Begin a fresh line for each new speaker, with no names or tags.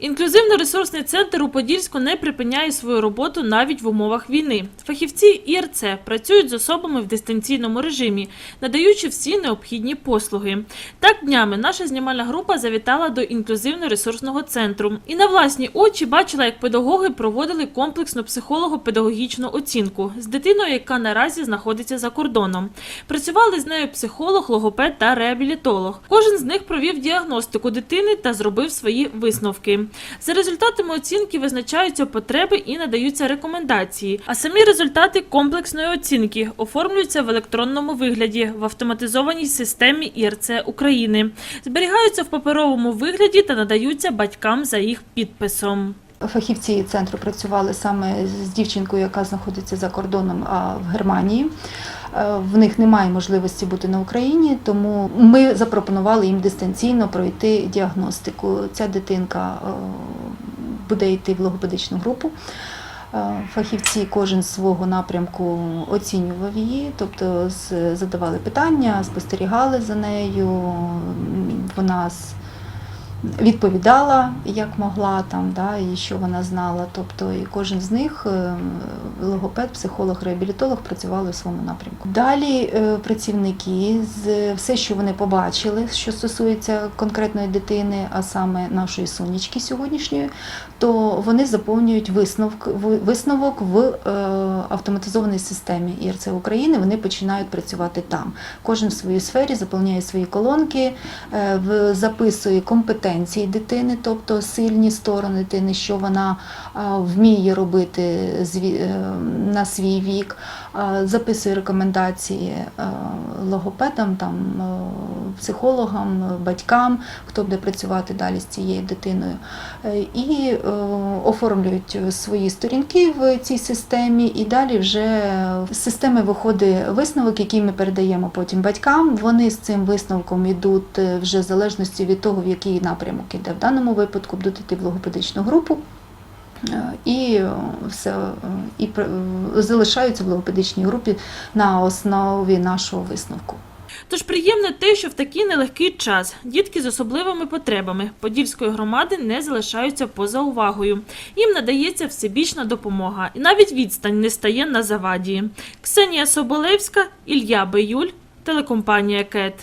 Інклюзивно-ресурсний центр у Подільську не припиняє свою роботу навіть в умовах війни. Фахівці ІРЦ працюють з особами в дистанційному режимі, надаючи всі необхідні послуги. Так днями наша знімальна група завітала до інклюзивно-ресурсного центру і на власні очі бачила, як педагоги проводили комплексну психолого-педагогічну оцінку з дитиною, яка наразі знаходиться за кордоном. Працювали з нею психолог, логопед та реабілітолог. Кожен з них провів діагностику дитини та зробив свої висновки. За результатами оцінки визначаються потреби і надаються рекомендації. А самі результати комплексної оцінки оформлюються в електронному вигляді в автоматизованій системі ІРЦ України, зберігаються в паперовому вигляді та надаються батькам за їх підписом.
Фахівці центру працювали саме з дівчинкою, яка знаходиться за кордоном а в Германії. Е, В них немає можливості бути на Україні, тому ми запропонували їм дистанційно пройти діагностику. Ця дитинка е, буде йти в логопедичну групу. Е, Фахівці кожен свого напрямку оцінював її, тобто задавали питання, спостерігали за нею. Вона відповідала як могла там, да, і що вона знала. Тобто і кожен з них е, логопед, психолог, реабілітолог працювали у своєму напрямку. Далі е, працівники з все, що вони побачили, що стосується конкретної дитини, а саме нашої сонячки сьогоднішньої, то вони заповнюють висновок, висновок в е, автоматизованій системі ІРЦ України. Вони починають працювати там. Кожен в своїй сфері заповняє свої колонки, записує компетенції дитини, тобто сильні сторони дитини, що вона вміє робити е, на свій вік, записує рекомендації е, логопедам, там, е, психологам, батькам, хто буде працювати далі з цією дитиною. Е, І е, оформлюють свої сторінки в цій системі, і далі вже з системи виходить висновок, який ми передаємо потім батькам. Вони з цим висновком йдуть е, вже в залежності від того, в який напрямок іде. В даному випадку будуть йти в логопедичну групу. І все і залишаються в логопедичній групі на основі нашого висновку.
Тож приємне те, що в такий нелегкий час дітки з особливими потребами Подільської громади не залишаються поза увагою. Їм надається всебічна допомога, і навіть відстань не стає на заваді. Ксенія Соболевська, Ілля Биюль, телекомпанія КЕТ.